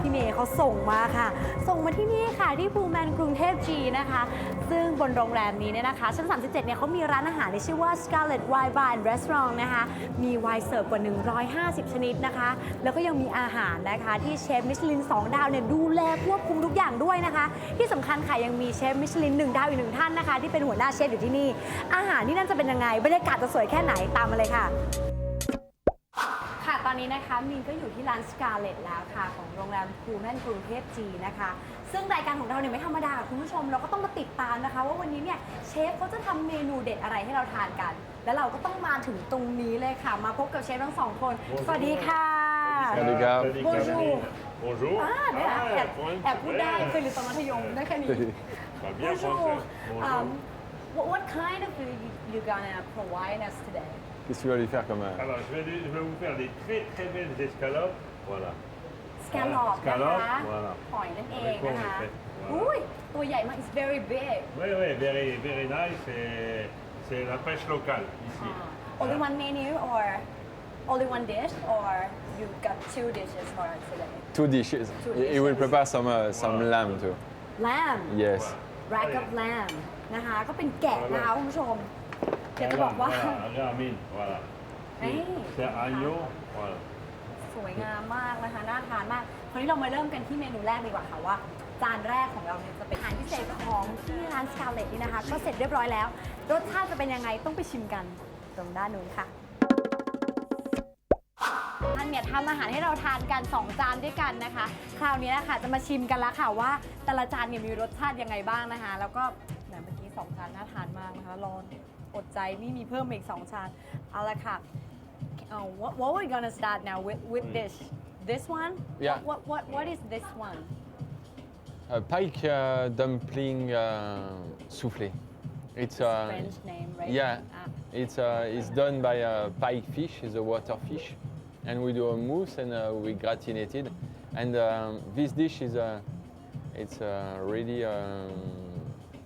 พี่เมย์เขาส่งมาค่ะ ส่งมาที่นี่ค่ะที่พูแมนกรุงเทพจีนะคะ ซึ่งบนโรงแรมนี้เนี่ยนะคะ ชั้น 37 เนี่ยเขามีร้านอาหารที่ชื่อว่า Scarlet Wine Bar and Restaurant นะคะ มีไวน์เสิร์ฟกว่า 150 ชนิดนะคะ แล้วก็ยังมีอาหารนะคะที่เชฟมิชลิน 2 ดาวเนี่ยดูแลควบคุมทุกอย่างด้วยนะคะ ที่สำคัญค่ะยังมีเชฟมิชลิน 1 ดาวอีกหนึ่งท่านนะคะ ที่เป็นหัวหน้าเชฟอยู่ที่นี่ อาหารที่นั่นจะเป็นยังไงบรรยากาศจะสวยแค่ไหนตามมาเลยค่ะ อนนี้นะคะมินก็อยู่ที่ร้าน Scarlett แล้วค่ะ ของโรงแรมพูแมนกรุงเทพจีนะคะ ซึ่งรายการของเราเนี่ยไม่ธรรมดาค่ะคุณผู้ชมเราก็ต้องมาติดตามนะคะ ว่าวันนี้เนี่ยเชฟเขาจะทำเมนูเด็ดอะไรให้เราทานกัน แล้วเราก็ต้องมาถึงตรงนี้เลยค่ะ มาพบกับเชฟทั้งสองคน สวัสดีค่ะ สวัสดีครับ Bonjour Bonjour. อ่าเนี่ยนะแอบ pour un แอบ petit พูดได้ peu. เคยเรียนตอนมัธยมได้แค่นี้ Pas bien Bonjour français. Bonjour. um, what, what kind of food you, you gonna provide us today Qu'est-ce que tu vas lui faire comme. euh, Alors, je vais, je vais vous faire des très très belles escalopes. Voilà. สแกลลอปนะ Scallop คะ voilà หอยนั่นเองนะคะ Avec quoi on fait อุ้ยตัวใหญ่มาก it's very big Oui, oui, very, very nice. et C'est la pêche locale ici. Ah. only one menu or only one dish or you got two dishes for us today Two dishes. Two He- He will dishes. prepare some, uh, some Wow. lamb too. lamb Yes. rack of lamb นะคะ ก็เป็นแกะนะคะคุณผู้ชม อยากจะบอกว่า Voilà, regarde, mine, voilà. Hey. C'est agneau, voilà. สวยงามมากนะคะ น่าทานมาก คราวนี้เรามาเริ่มกันที่เมนูแรกดีกว่าค่ะว่า จานแรกของเราเนี่ยจะเป็นอาหารพิเศษของที่ร้านสกาเลตนี่นะคะ ก็เสร็จเรียบร้อยแล้ว รสชาติจะเป็นยังไงต้องไปชิมกันตรงด้านนู้นค่ะท่านเนี่ยทำอาหารให้เราทานกัน 2 จานด้วยกันนะคะ คราวนี้นะคะจะมาชิมกันแล้วค่ะว่าแต่ละจานเนี่ยมีรสชาติยังไงบ้างนะคะ แล้วก็แหมเมื่อกี้สองจานน่าทานมากนะคะรอน อดใจนี่มีเพิ่มมาอีกสองจานเอาละค่ะ Uh, what, what we're gonna start now with, with this. This one? Yeah. What, what, what is this one? A pike uh, dumpling uh, soufflé. It's uh, French name, right? yeah. Ah. It's uh, it's done by a pike fish, it's a water fish, and we do a mousse and uh, we gratinate it. And um, this dish is a it's a really um,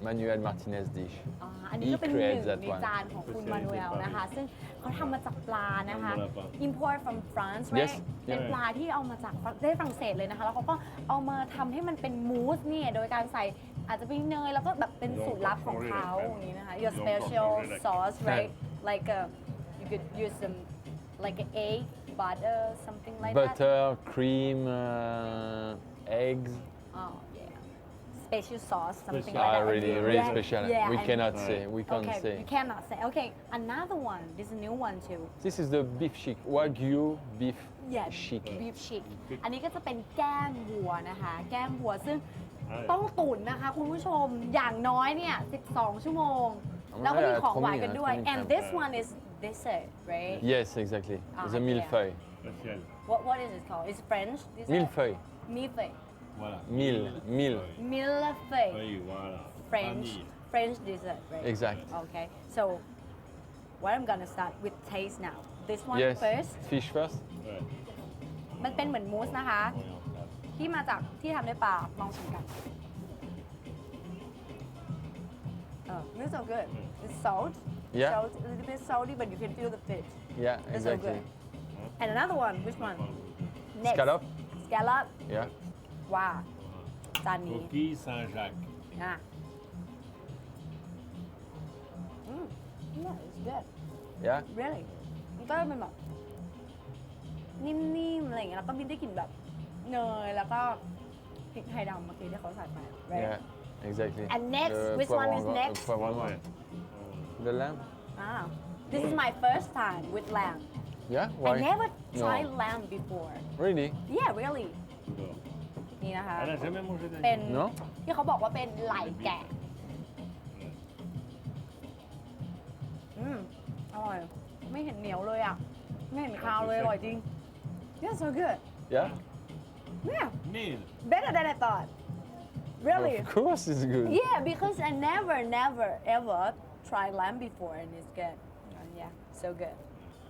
Manuel Martinez dish. อ่าอันนี้ He ก็เป็นหนึ่ง creates that ใน one. จานของคุณมานูเอลนะคะ ซึ่งเขาทำมาจากปลานะคะทำมาจากปลา import from France Yes. right เป็นปลาที่เอามาจากประเทศฝรั่งเศสเลยนะคะ แล้วเขาก็เอามาทำให้มันเป็นมูสเนี่ย โดยการใส่อาจจะเป็นเนย แล้วก็แบบเป็นสูตรลับของเขาอย่างนี้นะคะ your special sauce right like uh, you could use some like an egg butter something like that Butter, cream, uh, eggs. Oh, yeah. Special sauce, something Special. like Ah, that. really, really Yeah, special. yeah, we and- cannot say. We can't Okay, say. you cannot say. Okay, another one. This is a new one too. This is the beef chic, Wagyu beef Yeah, chic. beef chick. อันนี้ก็จะเป็นแก้มวัวนะคะ แก้มวัวซึ่ง ใช่ ต้องตุ๋นนะคะคุณผู้ชม อย่างน้อยเนี่ย 12 ชั่วโมง อ๋อ แล้วก็มีของหวาน ไม่ กัน ได้ ด้วย ไม่ได้ and this one is dessert right Yes, exactly. Ah, the yeah. millefeuille. Spécial. what what is it called it's French dessert Millefeuille. millefeuille Voilà. Mille, mille. millefeuille Oui, voilà. French Vanille. French dessert right Exact. Okay, so what I'm gonna start with taste now. This one Yes. first. Fish first. Ouais. มันเป็นเหมือนมูสนะคะ Oui, on tape. ที่มาจากที่ทำด้วยปลาลองชิมกันเออ this is so good it's salt Yeah. salt a little bit salty but you can feel the fish Yeah, That's so exactly. good. and another one which one next Scallop. scallop Yeah. ว้าจานนี้ Coquille Saint-Jacques. นะอืม yeah it's good Yeah. really มันก็เป็นแบบนิ่มๆอะไรอย่างเงี้ยแล้วก็มีได้กลิ่นแบบเนยแล้วก็พริกไทยดำเมื่อกี้ที่เขาใส่ไป right Yeah. Exactly. And next, Le which one is poivron gras- next? le poivron Ouais. gras. The lamb. Ah, this is my first time with lamb. Yeah. Why? I never No. tried lamb before. Really? Yeah, really. Bon. นี่นะคะ Elle n'a jamais mangé เป็น d'agneau. Non ที่เขาบอกว่าเป็นไหล่แกะ อืม อร่อย ไม่เห็นเหนียวเลยอ่ะ ไม่เห็นคาวเลย อร่อยจริง Yeah, so good. Yeah. Yeah, Mille. better than I thought. Really? Of course, it's good. Yeah, because I never, never, ever tried lamb before and it's good. And yeah, so good.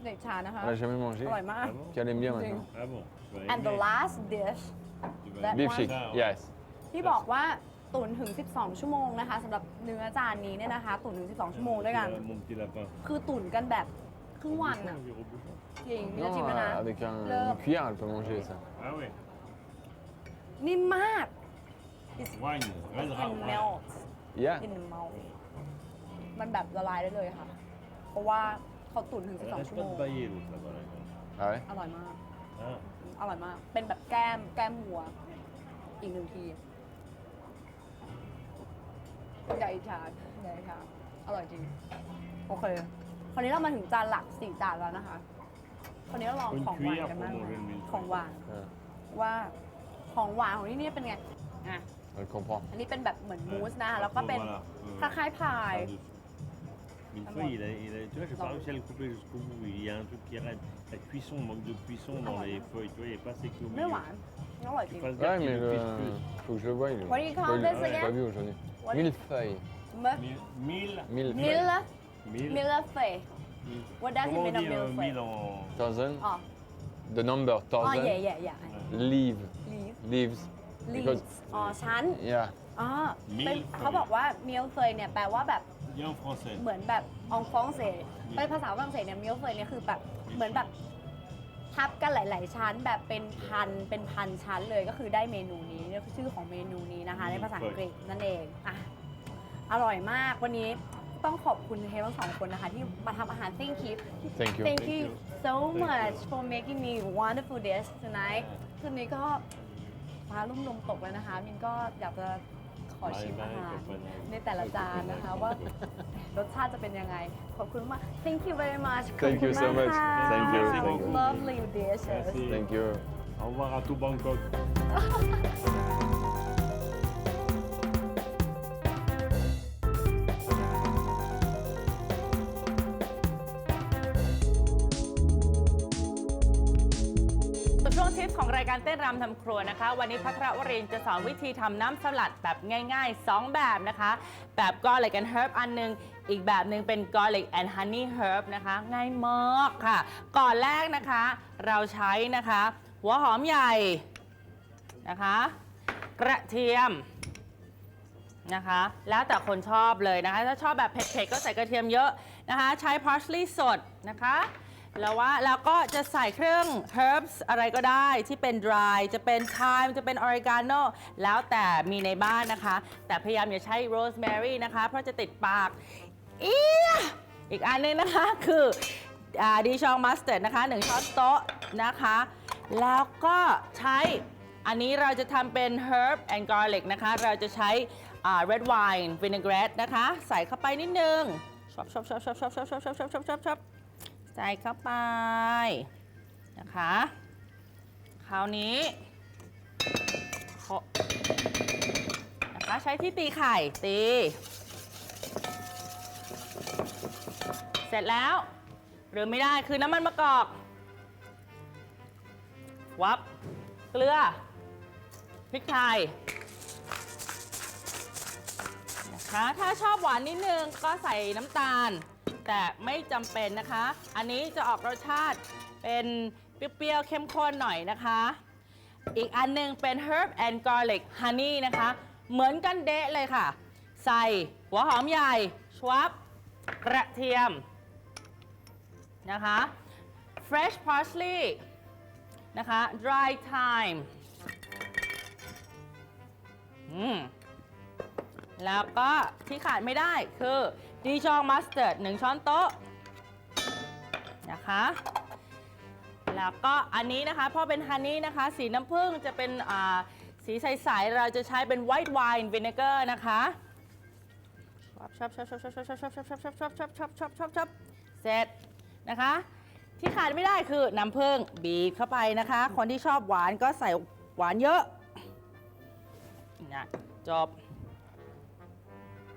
เด็กชานะคะ Elle n'a jamais mangé. อร่อยมาก Ah bon Puis elle aime bien Ding. maintenant. Ah bon tu vas And the aimer. last dish Tu vas that aimer Beef one- chic. ça, ouais. Yes. ที่บอกว่าตุ๋นถึง 12 ชั่วโมงนะคะสำหรับเนื้อจานนี้เนี่ยนะคะ ตุ๋นถึง 12 ชั่วโมงด้วยกัน Mon petit lapin. คือตุ๋นกันแบบครึ่งวันอะ Bouchon, Giro bouchon. จริงนี่จะ Non, ชิมแล้วนะ euh, avec un- Le- une cuillère, elle peut manger ça. Ah oui. นิ่มมาก Wine, red It rum. melts Yeah. in the mouth มันแบบละลายได้เลยค่ะ เพราะว่าเขาตุ๋นถึง Elle 12 arrête ชั่วโม pas ง de bailler l'autre là-bas. là. Ah ouais อร่อยมาก Hein อร่อยมาก เป็นแบบแก้มแก้มหัว อีกหนึ่งทีใหญ่ชาใหญ่ชาอร่อยจริง โอเค คราวนี้เรามาถึงจานหลักสี่จานแล้วนะคะ คราวนี้เราลอง Une ของหวาน cuillère กัน pour บ้าง manger le mille. ของหวาน Ah, ว่าของหวานของที่นี่เป็นไง อะ Je comprends. อันนี้เป็นแบบเหมือนมูสนะคะ แล้วก็เป็น Voilà, euh, คล้ายๆพาย par-dessus. Millefeuille, il a, il a- tu vois, j'ai Non. pas réussi à le couper jusqu'au bout. Il y a un truc qui arrête. La cuisson, manque de cuisson dans les feuilles, tu vois, il n'est pas assez que au. No Ouais, faut que je le. Il... What hein, pas vu aujourd'hui. Mille feuilles. Mille. Mille. Mille feuilles. Mille. What does it mean a dit, euh, millefeuille mille en... Thousand. The number, oh thousand. yeah, yeah, yeah. Leaves. Leaves. Leaves. อ๋อชั้น Yeah. อ๋อเป็น Millefeuille. เขาบอกว่า เหมือนแบบองฟองเศสเป็นภาษาฝรั่งเศสเนี่ยมิลเฟยเนี่ยคือแบบเหมือนแบบทับกันหลาย ๆ ชั้นแบบเป็นพันเป็นพันชั้นเลยก็คือได้เมนูนี้เนี่ยคือชื่อของเมนูนี้นะคะ ในภาษาอังกฤษนั่นเองอะอร่อยมากวันนี้ต้องขอบคุณเทปทั้งสองคนนะคะ ที่มาทำอาหาร thank you Thank you. Thank you so much for making me wonderful dish tonight คืนนี้ก็ฟ้าลุ่มลมตกแล้วนะคะ มินก็อยากจะ ขอชิมอาหารในแต่ละจานนะคะว่ารสชาติจะเป็นยังไง ขอบคุณมาก Thank you very much ขอบ Thank คุ you ณ so มาก much. ค่ะ Thank you. Thank you. Lovely dishes Thank you. Au revoir à tout Bangkok. การเต้นรำทำครัวนะคะ วันนี้พัทรวรินจะสอนวิธีทำน้ำสลัดแบบง่าย ๆ 2 แบบนะคะ แบบ garlic and herb อันหนึง อีกแบบหนึ่งเป็น garlic and honey herb นะคะ ง่ายมากค่ะ ก่อนแรกนะคะ เราใช้นะคะ หัวหอมใหญ่นะคะ กระเทียมนะคะ แล้วแต่คนชอบเลยนะคะ ถ้าชอบแบบเผ็ดๆก็ใส่กระเทียมเยอะนะคะ ใช้ parsley สดนะคะ แล้วว่าแล้วก็จะใส่เครื่อง herbs อะไรก็ได้ที่เป็น dry จะเป็น thyme จะเป็น oregano แล้วแต่มีในบ้านนะคะ แต่พยายามอย่าใช้ rosemary นะคะ เพราะจะติดปากอียอีกอันหนึงนะคะคือดีชองมัสเต r d นะคะ 1 ช้อนโต๊ะนะคะ แล้วก็ใช้อันนี้เราจะทำเป็น herb and garlic นะคะ เราจะใช้ red wine vinaigrette นะคะ ใส่เข้าไปนิดนึงชอบชอบชอบชอบชอบชอบชอบชอบชอบชอบชอบ ใส่เข้าไปนะคะ คราวนี้นะคะใช้ที่ตีไข่ตี เสร็จแล้วหรือไม่ได้คือน้ำมันมะกอกวับเกลือพริกไทยนะคะถ้าชอบหวานนิดนึงก็ใส่น้ำตาล แต่ไม่จำเป็นนะคะ อันนี้จะออกรสชาติเป็นเปรี้ยวๆเข้มข้นหน่อยนะคะ อีกอันหนึงเป็น herb and garlic honey นะคะ เหมือนกันเดะเลยค่ะ ใส่หัวหอมใหญ่ชวับกระเทียมนะคะ fresh parsley นะคะ dry thyme อืมแล้วก็ที่ขาดไม่ได้คือ ดีจองมัสเต r d 1ช้อนโต๊ะนะคะ แล้วก็อันนี้นะคะเพราะเป็นฮันนี่นะคะ สีน้ำผึ้งจะเป็นอ่าสีใสๆเราจะใช้เป็น white wine vinegar นะคะชอบชอบชอบชอบชอบชอบชอบชอบชอบชอบชอบชอบชอบชอบชอบชอบเสร็จนะคะ ที่ขาดไม่ได้คือน้ำผึ้งบีบเข้าไปนะคะ คนที่ชอบหวานก็ใส่หวานเยอะนะจบ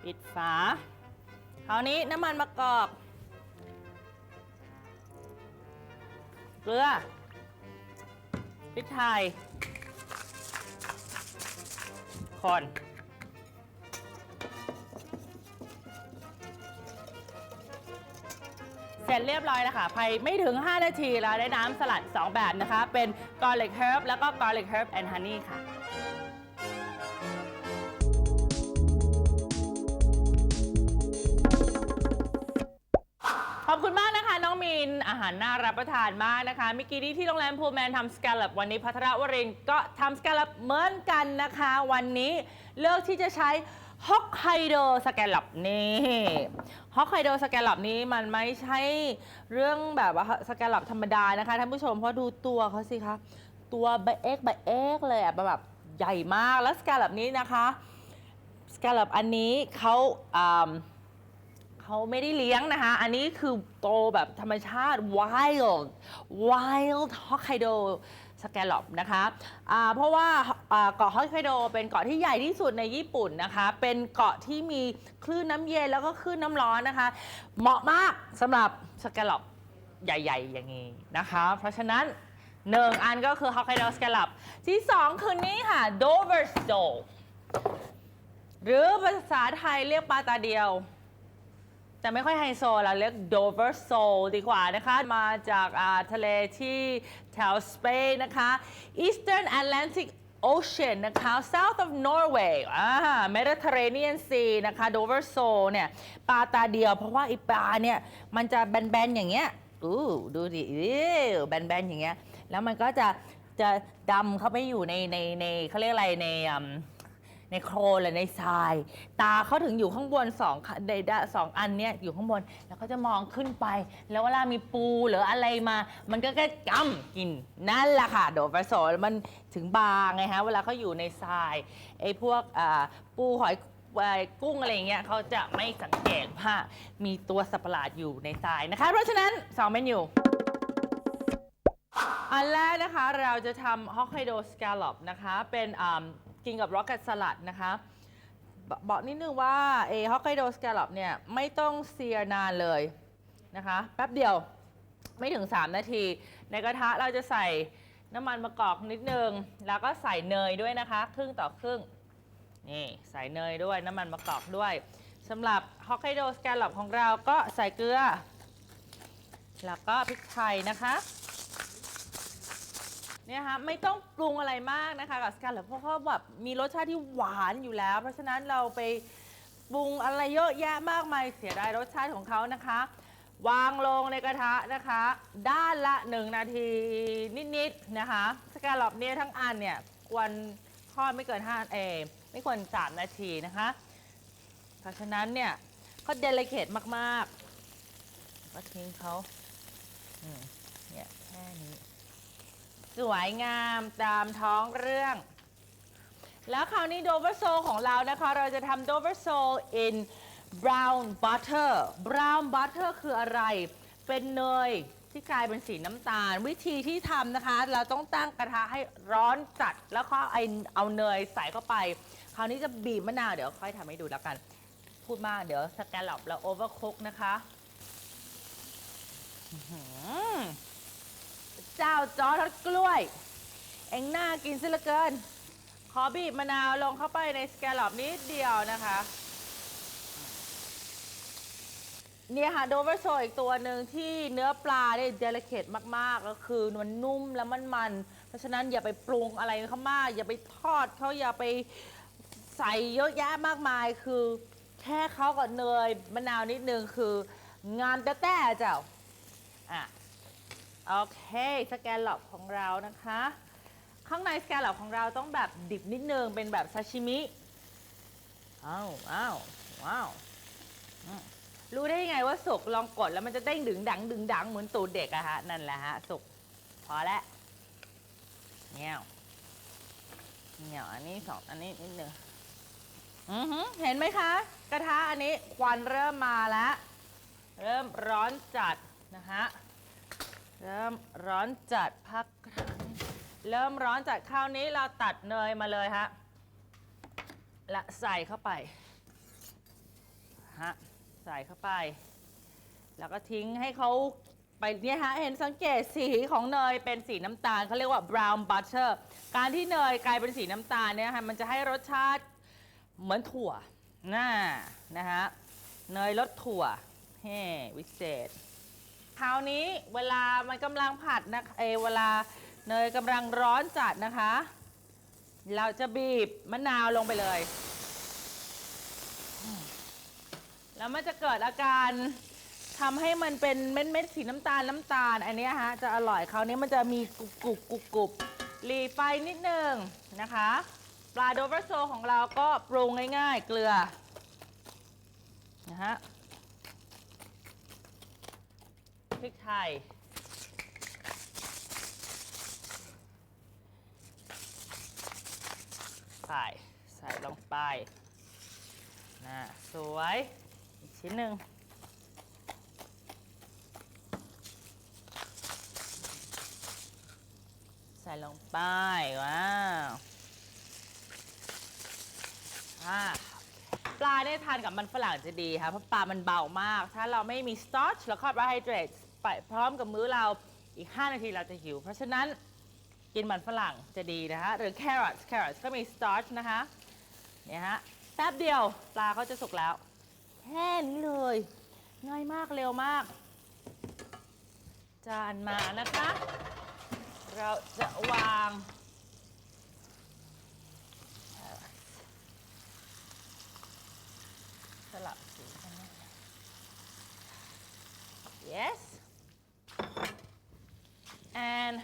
ปิดฝา คราวนี้น้ำมันมะกอก เกลือ พริกไทยคนเสร็จเรียบร้อยแล้วค่ะภายไม่ถึง 5 นาทีเราได้น้ำสลัด 2 แบบนะคะ เป็น garlic herb แล้วก็ garlic herb and honey ค่ะ นะคะน้องมีนอาหารน่ารับประทานมากนะคะเมื่อกี้นี้ที่โรงแรมพูแมนทำสแกลลวันนี้พัทรวรินทร์ก็ทำสแกลลเหมือนกันนะคะ วันนี้เลือกที่จะใช้ฮอกไกโดสแกลลนี่ฮอกไกโดสแกลลนี้มันไม่ใช่เรื่องแบบว่าสแกลลธรรมดานะคะท่านผู้ชมเพราะดูตัวเขาสิคะตัวใบเอ็กใบเอ็กเลยอะแบบใหญ่มากแล้วสแกลลนี้นะคะสแกลลอันนี้เขาอ่า เขาไม่ได้เลี้ยงนะคะ อันนี้คือโตแบบธรรมชาติ wild wild Hokkaido scallop นะคะอ่าเพราะว่าเกาะฮอกไกโดเป็นเกาะที่ใหญ่ที่สุดในญี่ปุ่นนะคะ เป็นเกาะที่มีคลื่นน้ำเย็นแล้วก็คลื่นน้ำร้อนนะคะ เหมาะมากสำหรับสแกลลอปใหญ่ ๆ อย่างนี้นะคะ เพราะฉะนั้นหนึ่งอันก็คือ Hokkaido scallop ที่สองคือนี้ค่ะ Dover sole หรือภาษาไทยเรียกปลาตาเดียว แต่ไม่ค่อยไฮโซเราเรียก Dover Soul ดีกว่านะคะ มาจากอ่าทะเลที่แถวสเปนนะคะ Eastern Atlantic Ocean นะคะ South of Norway อ่า Mediterranean Sea นะคะ Dover Soul เนี่ยปลาตาเดียวเพราะว่าไอีปลาเนี่ย มันจะแบนๆอย่างเงี้ยอู้ดูดิอื้อแบนๆอย่างเงี้ย แล้วมันก็จะจะดำเข้าไปอยู่ในในในเขาเรียกอะไรในอืม ในโคลนหรือในทราย ตาเขาถึงอยู่ข้างบนสองในด้านสองอันเนี้ยอยู่ข้างบนแล้วก็จะมองขึ้นไป แล้วเวลามีปูหรืออะไรมา มันก็แค่กำกินนั่นแหละค่ะโดดผสมมันถึงบางไงฮะเวลาเขาอยู่ในทรายไอ้พวกอ่าปูหอยกุ้งอะไรอย่างเงี้ยเขาจะไม่สังเกตว่ามีตัวสัตว์ประหลาดอยู่ในทรายนะคะ เพราะฉะนั้นสองเมนูอันแรกนะคะเราจะทำฮอกไกโดส c ล l อ p นะคะเป็น กินกับร็อกเก็ตสลัดนะคะบบอกนิดนึงว่าเอฮอกไกโดส c ล l อ p เนี่ยไม่ต้องเซียนานเลยนะคะแป๊บเดียวไม่ถึง 3 นาที ในกระทะเราจะใส่น้ำมันมะกอกนิดนึง แล้วก็ใส่เนยด้วยนะคะ ครึ่งต่อครึ่งนี่ใส่เนยด้วยน้ำมันมะกอกด้วยสำหรับฮอกไกโดส c ล l อ p ของเราก็ใส่เกลือ แล้วก็พริกไทยนะคะ เนี่ยค่ะไม่ต้องปรุงอะไรมากนะคะกับสการ์เลตเพราะเขาแบบมีรสชาติที่หวานอยู่แล้ว เพราะฉะนั้นเราไปปรุงอะไรเยอะแยะมากมายเสียดายรสชาติของเขานะคะ วางลงในกระทะนะคะ ด้านละ1นาทีนิดๆนะคะสการ์ลอปเนี่ยทั้งอันเนี่ยควรทอดไม่เกิน5เอไม่ควร 3 นาทีนะคะ เพราะฉะนั้นเนี่ยเขาเดลิเคทมากๆก็ทิ้งเขาอืม สวยงามตามท้องเรื่อง แล้วคราวนี้ Dover Soul ของเรานะคะ เราจะทำ Dover Soul in brown butter brown butter คืออะไร เป็นเนยที่กลายเป็นสีน้ำตาล วิธีที่ทำนะคะ เราต้องตั้งกระทะให้ร้อนจัด แล้วก็เอาเนยใส่เข้าไป คราวนี้จะบีบมะนาว เดี๋ยวค่อยทำให้ดูแล้วกัน พูดมากเดี๋ยวสแกลลอปแล้วโอเวอร์คุกนะคะ เจ้าจอทอดกล้วย เอ็งน่ากินซะเหลือเกิน ขอบีบมะนาวลงเข้าไปในสแกลลอปนิดเดียวนะคะ เนี่ยค่ะโดเวอร์โซอีกตัวหนึ่งที่เนื้อปลาเนี่ยเดลิเคทมากๆ ก็คือมันนุ่มแล้วมันมัน เพราะฉะนั้นอย่าไปปรุงอะไรเขามาก อย่าไปทอดเขาอย่าไปใส่เยอะแยะมากมายคือแค่เขากับเนยมะนาวนิดนึงคืองานแต่แต่เจ้าอะ โอเค สแกนหลอบของเรานะคะ ข้างในสแกนหลอบของเราต้องแบบดิบนิดนึง เป็นแบบซาชิมิ อ้าวอ้าวว้าวรู้ได้ยังไงว่าสุกลองกดแล้วมันจะเด้งดึงดังดึงดังเหมือนตูดเด็กอะฮะ นั่นแหละฮะ สุก พอแล้วเงี้ยวเงี้ยวอันนี้สองอันนี้นิดนึงอือหือเห็นไหมคะ กระทะอันนี้ควันเริ่มมาแล้ว เริ่มร้อนจัดนะฮะ เริ่มร้อนจัดพักครั้งเริ่มร้อนจัดคราวนี้เราตัดเนยมาเลยฮะและใส่เข้าไปฮะใส่เข้าไป แล้วก็ทิ้งให้เขาไปเนี่ยฮะเห็นสังเกตสีของเนยเป็นสีน้ำตาลเขาเรียกว่า brown butter การที่เนยกลายเป็นสีน้ำตาลเนี่ยค่ะมันจะให้รสชาติเหมือนถั่วน่านะฮะเนยรสถั่วเฮ้วิเศษ คราวนี้เวลามันกำลังผัดนะเอเวลาเนยกำลังร้อนจัดนะคะ เราจะบีบมะนาวลงไปเลย แล้วมันจะเกิดอาการทำให้มันเป็นเม็ดเม็ดสีน้ำตาลน้ำตาล อันนี้ฮะจะอร่อยคราวนี้มันจะมีกรุบกรุบกรุบกรุบหลีไฟนิดนึงนะคะ ปลาโดเวอร์โซของเราก็ปรุงง่าย ๆ เกลือนะฮะ พริกไทย ใส่ใส่ลงไปนะสวยอีกชิ้นหนึ่งใส่ลงไป ว้าวปลาเนี่ยทานกับมันฝรั่งจะดีค่ะ เพราะปลามันเบามาก ถ้าเราไม่มีสตาร์ชและคาร์โบไฮเดรต ไปพร้อมกับมื้อเราอีก 5 นาทีเราจะหิว เพราะฉะนั้นกินมันฝรั่งจะดีนะคะหรือแครอทแครอทก็มีสตาร์ชนะคะเนี่ยฮะแป๊บเดียวปลาเขาจะสุกแล้ว แค่นี้เลย ง่ายมากเร็วมาก จานมานะคะ เราจะวางสลับสีกันนะ yes and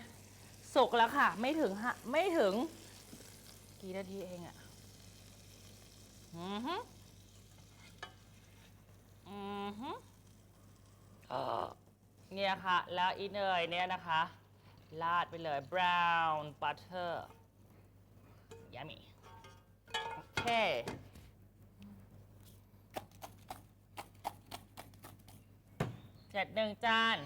สุกแล้วค่ะ ไม่ถึงฮะไม่ถึง กี่นาทีเองอะอือฮึอือฮึเออเนี่ยค่ะ แล้วอีเนยเนี่ยนะคะ ลาดไปเลย brown butter yummy โอเคเสร็จหนึ่งจาน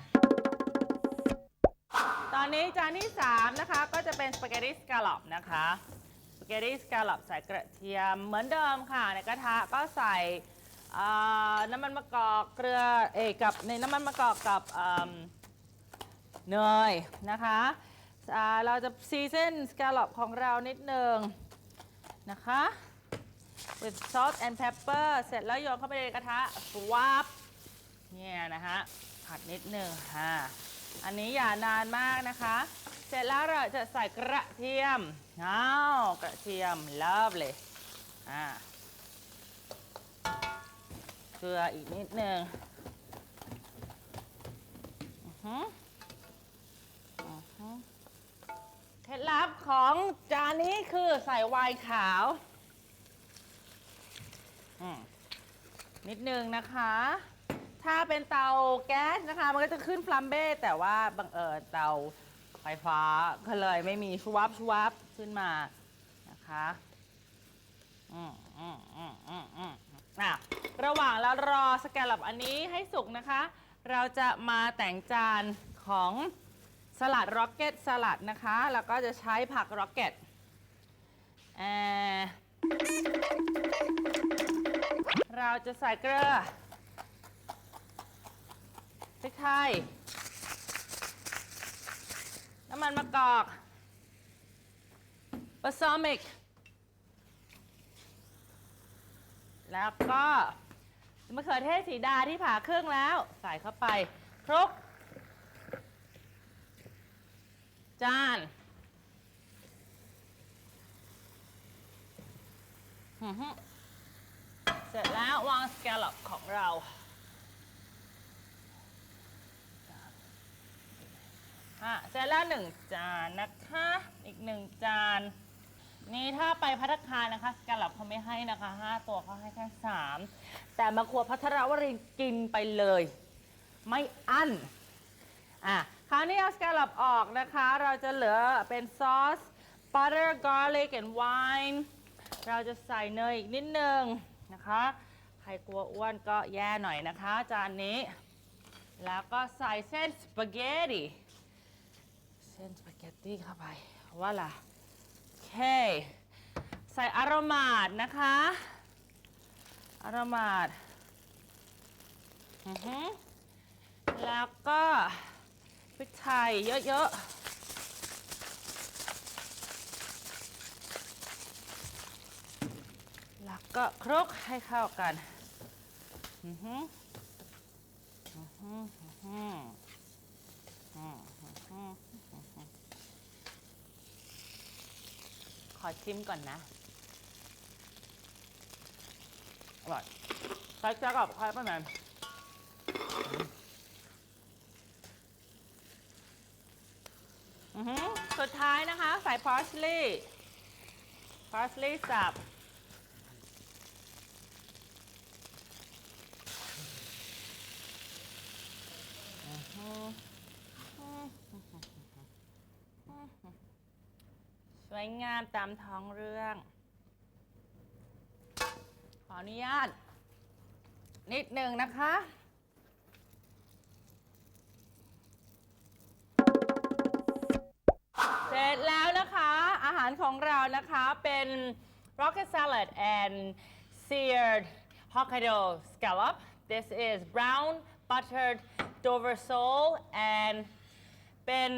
ตอนนี้จานที่ 3 นะคะ ก็จะเป็นสปาเกตตี้สกาลอปนะคะสปาเกตตี้สกาลอปใส่กระเทียมเหมือนเดิมค่ะในกระทะก็ใส่เอ่อน้ำมันมะกอกเกลือเอยกับในน้ำมันมะกอกกับเอิ่มเนยนะคะอ่าเราจะซีเส้นสกาลอปของเรานิดหนึ่งนะคะ with salt and pepper เสร็จแล้วโยนเข้าไปในกระทะสวาบเนี่ยนะฮะผัดนิดหนึ่งค่ะ อันนี้อย่านานมากนะคะ เสร็จแล้วเราจะใส่กระเทียมอ้าวกระเทียมลิฟเลยอ่าเกลืออีกนิดหนึ่งอือหืออือหือเคล็ดลับของจานนี้คือใส่ไวน์ขาวอืมนิดหนึ่งนะคะ ถ้าเป็นเตาแก๊สนะคะ มันก็จะขึ้นฟลัมเบ้แต่ว่าบังเอิญเตาไฟฟ้าก็เลยไม่มีชวับชวับขึ้นมานะคะอืมอืมอืมอืมอืมอะระหว่างแล้วรอสแกลลับอันนี้ให้สุกนะคะ เราจะมาแต่งจานของสลัดร็อกเก็ตสลัดนะคะ แล้วก็จะใช้ผักร็อกเก็ตเอเราจะใส่เกลือ พริกไทย น้ำมันมะกอกบาซามิก แล้วก็มะเขือเทศสีดาที่ผ่าครึ่งแล้ว ใส่เข้าไปคลุกจานเสร็จแล้ววางสแกลล็อปของเรา อะเสร็จแล้วหนึ่งจานนะคะ อีกหนึ่งจาน นี่ถ้าไปพัฒคารนะคะสกาลับเขาไม่ให้นะคะ5ตัวเขาให้แค่3แต่มาครัวพัทรวรินทร์กินไปเลย ไม่อั้นอะคราวนี้เอาสกาลับออกนะคะ เราจะเหลือเป็นซอส butter garlic and wine เราจะใส่เนยอีกนิดนึงนะคะ ใครกลัวอ้วนก็แย่หน่อยนะคะ จานนี้ แล้วก็ใส่เส้นสปาเกตตี้ ตี้เข้าไปว่าล่ะโอเค ใส่อารมาดนะคะ อารมาดแล้วก็พริกไทยเยอะๆ แล้วก็คลุกให้เข้ากัน อือฮึอืออือฮึอื ขอชิมก่อนนะ อร่อยใส่จะกับใครป้าแมนสุดท้ายนะคะ ใส่พาร์สลีย์พาร์สลีย์สับ วยงามตามท้องเรื่อง ขออนุญาต นิดหนึ่งนะคะ เสร็จแล้วนะคะ อาหารของเรานะคะเป็น rocket salad and seared Hokkaido scallop. This is brown buttered Dover sole and เป็น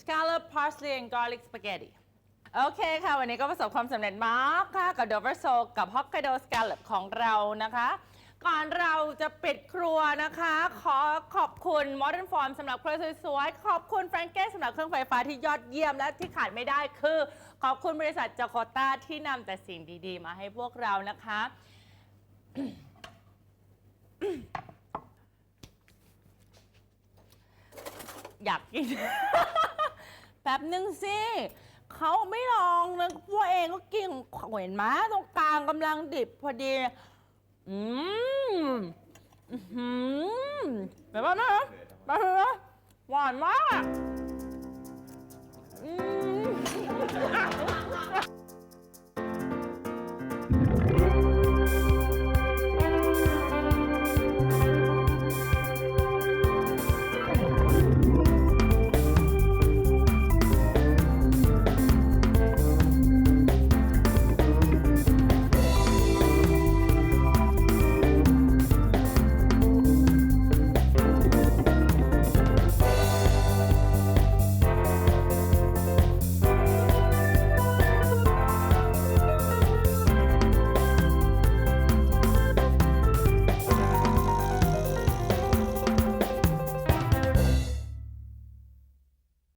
scallop parsley and garlic spaghetti โอเคค่ะ วันนี้ก็ประสบความสำเร็จมากค่ะ กับ Dover sole กับ Hokkaido scallop ของเรานะคะ ก่อนเราจะปิดครัวนะคะ ขอขอบคุณ Modern Form สำหรับครัวสวยๆ ขอบคุณ f r a n k e สำหรับเครื่องไฟฟ้าที่ยอดเยี่ยมและที่ขาดไม่ได้คือ ขอบคุณบริษัทจ a โคต้าที่นำแต่สิ่งดีๆ มาให้พวกเรานะคะ อยากกิน แป๊บหนึ่งสิ เขาไม่ลองเลยพวกเองก็กินเห็นไหมตรงกลางกำลังดิบพอดี อืมอื้อหืมแบบว่านะแบบว่าหวานมากอืม